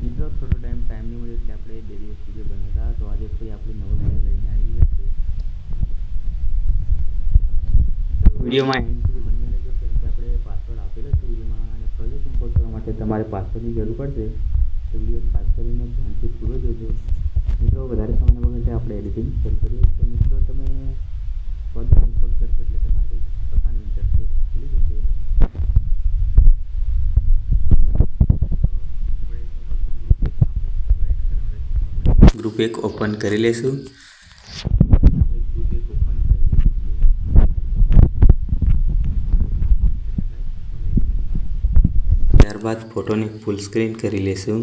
મિત્રો થોડો time time નહીં મળ્યો એટલે આપણે બે દિવસ વીડિયો બનાવ્યા તો આજે કોઈ આપણે નવો વીડિયો લઈને આવી ગયા છે વિડીયોમાં એન્ડ સુધી બન્યા રહેજો કેમ કે આપણે પાસવર્ડ આપેલો છે વિડીયોમાં અને પ્રોજેક્ટ ઇમ્પોર્ટ કરવા માટે તમારે પાસવર્ડની જરૂર પડશે. તો વીડિયો ખાસ કરીને ધ્યાનથી પૂરો જોજો. મિત્રો વધારે સમય વગર આપણે એડિટિંગ શરૂ કરીએ તો મિત્રો તમે પ્રોજેક્ટ ઇમ્પોર્ટ કરશો એટલે તમારે કંઈક પ્રકારની ઇન્ટરફેસ ખુલી જશે ગ્રુપ ઓપન કરી છે ત્યારબાદ ફોટોને ફૂલ સ્ક્રીન કરી લેશું.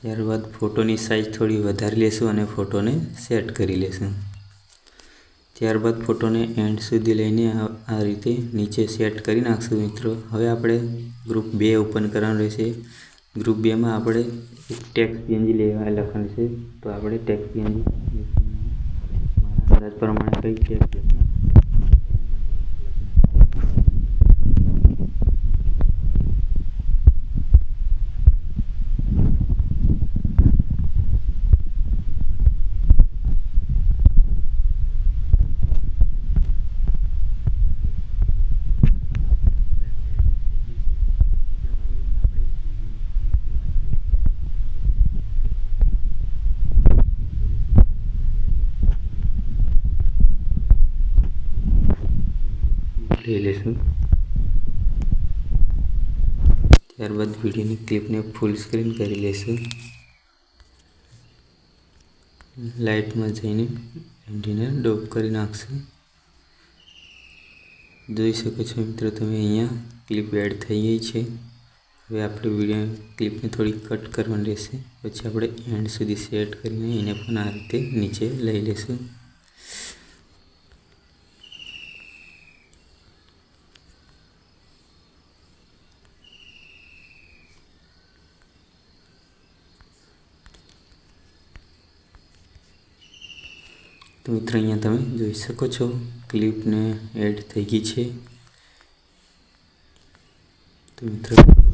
ત્યારબાદ ફોટોની સાઇઝ થોડી વધારી લેશું અને ફોટોને સેટ કરી લેશું. ત્યારબાદ ફોટોને એન્ડ સુધી લઈને આ રીતે નીચે સેટ કરી નાખશું મિત્રો. હવે આપણે ગ્રુપ બે ઓપન કરવાનું રહેશે. ગ્રુપ બેમાં આપણે ટેક્સ પીએનજી લેવા લખવાનું છે. તો આપણે ટેક્સ પીએનજી મારા પ્રમાણે કઈ ટેક્સ લઈ લેશું. ત્યારબાદ વિડીયોની ક્લિપને ફૂલ સ્ક્રીન કરી લેશું. લાઇટમાં જઈને એન્ટીને ડોપ કરી નાખશું. જોઈ શકો છો મિત્રો, તમે અહીંયા ક્લિપ એડ થઈ ગઈ છે. હવે આપણે વીડિયો ક્લિપને થોડી કટ કરવાની રહેશે. પછી આપણે એન્ડ સુધી સેટ કરીને એને પણ આ રીતે નીચે લઈ લેશું. તો મિત્રો અહીંયા તમે જોઈ શકો છો. ક્લિપને એડ થઈ ગઈ છે. તો મિત્રો